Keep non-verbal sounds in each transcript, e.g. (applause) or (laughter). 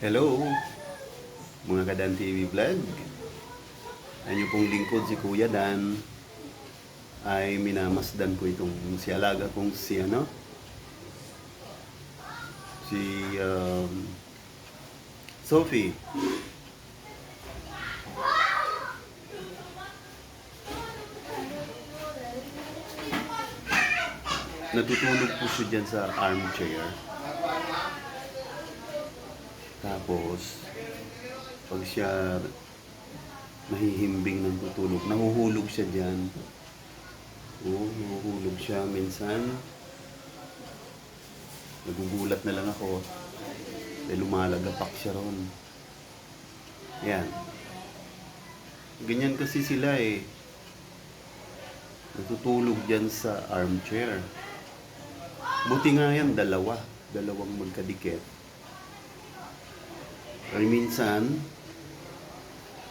Hello, mga Kadan TV Vlog. Inyong pong lingkod si Kuya Dan ay minamasdan po itong si alaga kong si ano si um, Sophie. Natutulog po siya dyan sa armchair. Tapos, pag siya nahihimbing ng tutulog, nahuhulog siya dyan. Oo, nahuhulog siya minsan. Nagugulat na lang ako. Dahil lumalagapak siya ron. Yan. Ganyan kasi sila eh. Natutulog dyan sa armchair. Buti nga yan, dalawa. Dalawang magkadikit. Ay minsan,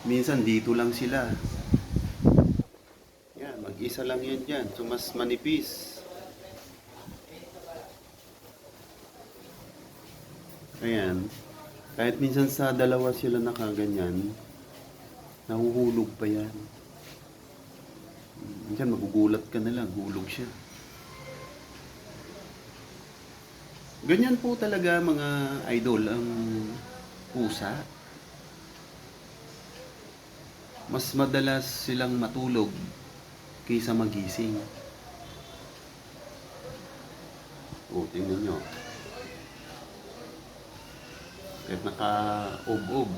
minsan dito lang sila. Yan, mag-isa lang yan dyan. So, mas manipis. Ayan. Kahit minsan sa dalawa sila nakaganyan, nahuhulog pa yan. Minsan magugulat ka na lang, hulog siya. Ganyan po talaga mga idol ang pusa. Mas madalas silang matulog kaysa magising. O, tingnan nyo. Kahit naka-ob-ob,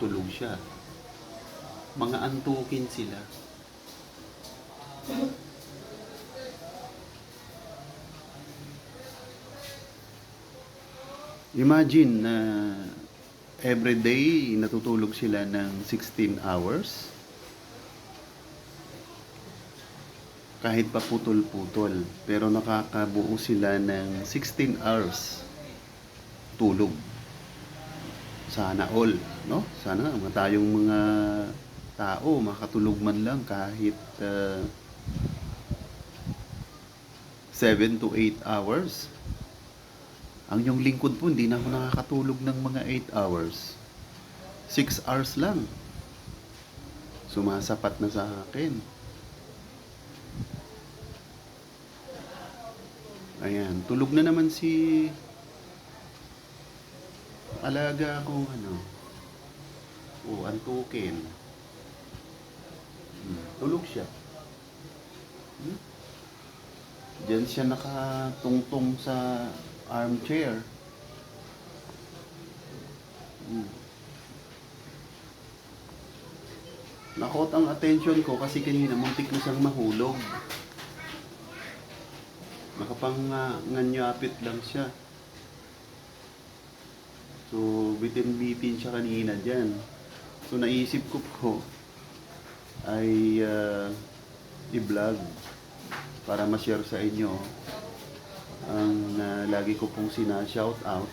tulog siya. Mga antukin sila. Imagine na everyday natutulog sila ng 16 hours. Kahit pa putol-putol. Pero nakakabuo sila ng 16 hours tulog. Sana all, no? Sana mga tayong mga tao makatulog man lang kahit 7 to 8 hours. Ang yung lingkod po, hindi na ako nakakatulog ng mga 8 hours. 6 hours lang. Sumasapat na sa akin. Ayan, tulog na naman si alaga kong ano. O, antukin. Hmm, tulog siya. Hmm? Diyan siya nakatungtong sa armchair. Hmm. Nakot ang attention ko kasi kanina muntik na siyang mahulog. Nakapanganganyapit lang siya. So, bitin-bitin siya kanina dyan. So, naisip ko po ay uh, i-vlog para ma-share sa inyo ang uh, lagi ko pong sina-shout out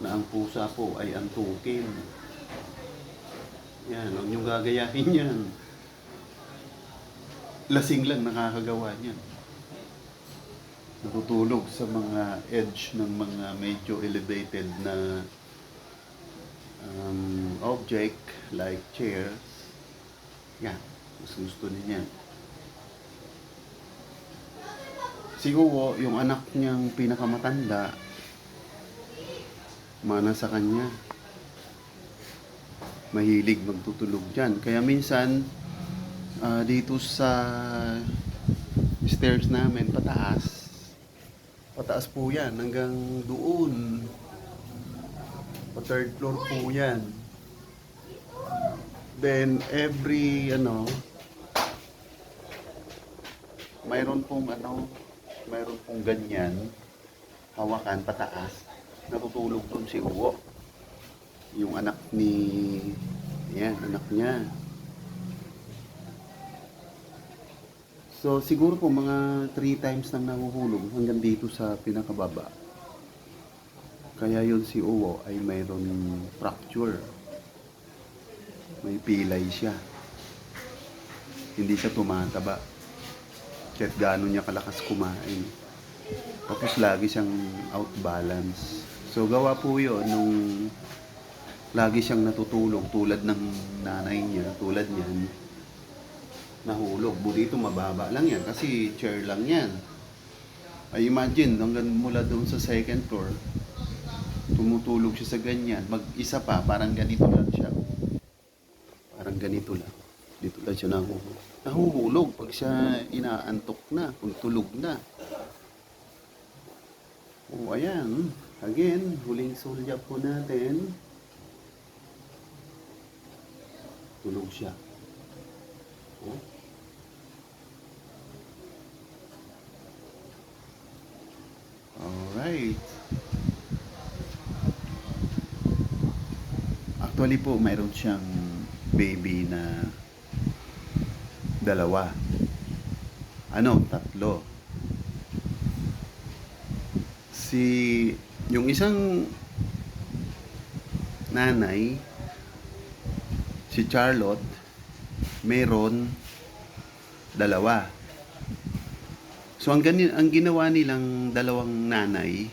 na ang pusa po ay antukin. Yan, huwag niyong gagayahin (laughs) yan. Lasing lang nakakagawa niyan. Natutulog sa mga edge ng mga medyo elevated na um, object like chairs. Yan, mas gusto niya yan. Si Uwo, yung anak niyang pinakamatanda, mana sa kanya. Mahilig magtutulog dyan. Kaya minsan, ah, dito sa stairs namin, pataas. Pataas po yan, hanggang doon. Pa third floor po yan. Then, every, ano, mayroon pong, ano, mayroon pong ganyan, hawakan pataas, natutulog doon si Uwo. Yung anak ni, yan, anak niya. So, siguro po mga 3 times nang nahuhulog hanggang dito sa pinakababa. Kaya yun si Uwo ay mayroon fracture. May pilay siya. Hindi siya tumataba kahit gaano niya kalakas kumain. Tapos lagi siyang out balance. So gawa po yun nung lagi siyang natutulog tulad ng nanay niya, tulad niyan, nahulog. Buti ito mababa lang yan kasi chair lang yan. Ay imagine, hanggang mula doon sa second floor, tumutulog siya sa ganyan. Mag-isa pa, parang ganito lang siya. Parang ganito lang. Dito lang siya nahuhulog. Nahuhulog pag siya inaantok na, pag tulog na. O ayan, again, huling sulyap po natin. Tulog siya. Oh. Alright. Actually po, mayroon siyang baby na dalawa. Ano? Tatlo. Si, yung isang nanay, si Charlotte, meron dalawa. So ang, gani, ang ginawa nilang dalawang nanay,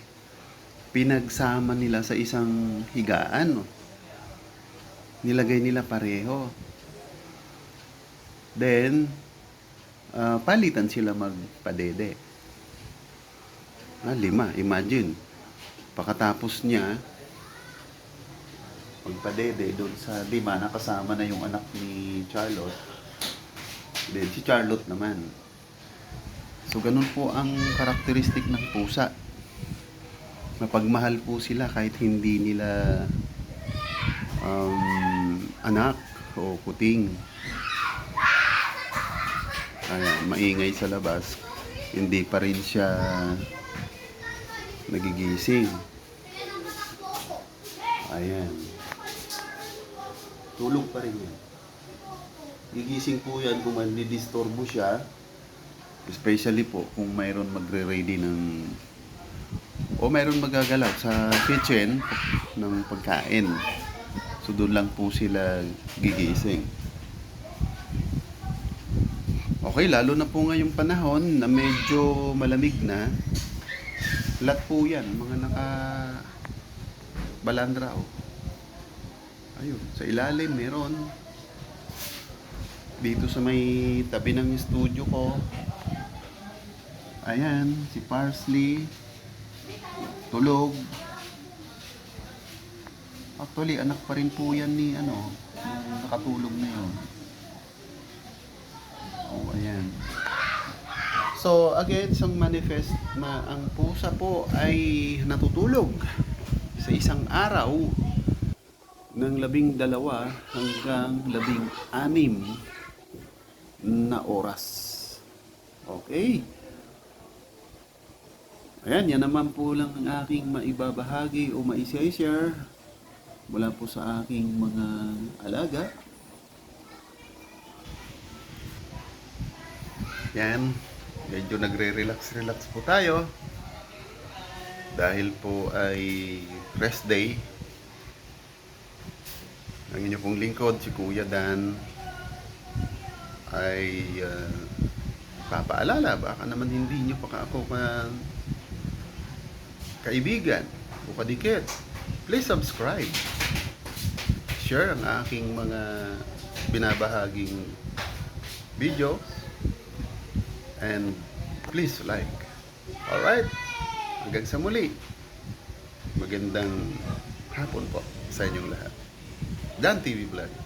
pinagsama nila sa isang higaan. Nilagay nila pareho. Then, ah, palitan sila magpadede. Ah, lima, imagine. Pagkatapos niya, magpadede doon sa lima, nakasama na yung anak ni Charlotte. Then, si Charlotte naman. So, ganun po ang karakteristik ng pusa. Mapagmahal po sila kahit hindi nila um, anak o kuting. Kaya maingay sa labas, hindi pa rin siya nagigising. Ayan. Tulog pa rin yan. Gigising po yan kung mandidisturbo siya. Especially po kung mayroon magre-ready ng o mayroon magagalaw sa kitchen ng pagkain. So doon lang po sila gigising. Okay, lalo na po ngayong panahon na medyo malamig na. Lahat po yan, mga naka balandra oh. Ayun, sa ilalim meron. Dito sa may tabi ng studio ko. Ayan, si Parsley. Tulog. Actually, anak pa rin po yan ni ano, nakatulog na yun. Oh, ayan. So, again, isang manifest na ang pusa po ay natutulog sa isang araw ng labing dalawa hanggang labing anim na oras. Okay? Ayan, yan naman po lang ang aking maibabahagi o maisi-share mula po sa aking mga alaga. Yan, medyo nagre-relax-relax po tayo dahil po ay rest day. Ang inyo pong lingkod, si Kuya Dan, ay uh, papaalala, baka naman hindi nyo pa ako ka kaibigan o kadikit. Please subscribe. Share ang aking mga binabahaging videos and please like. Alright? Hanggang sa muli. Magandang hapon po sa inyong lahat. Dan TV Vlog.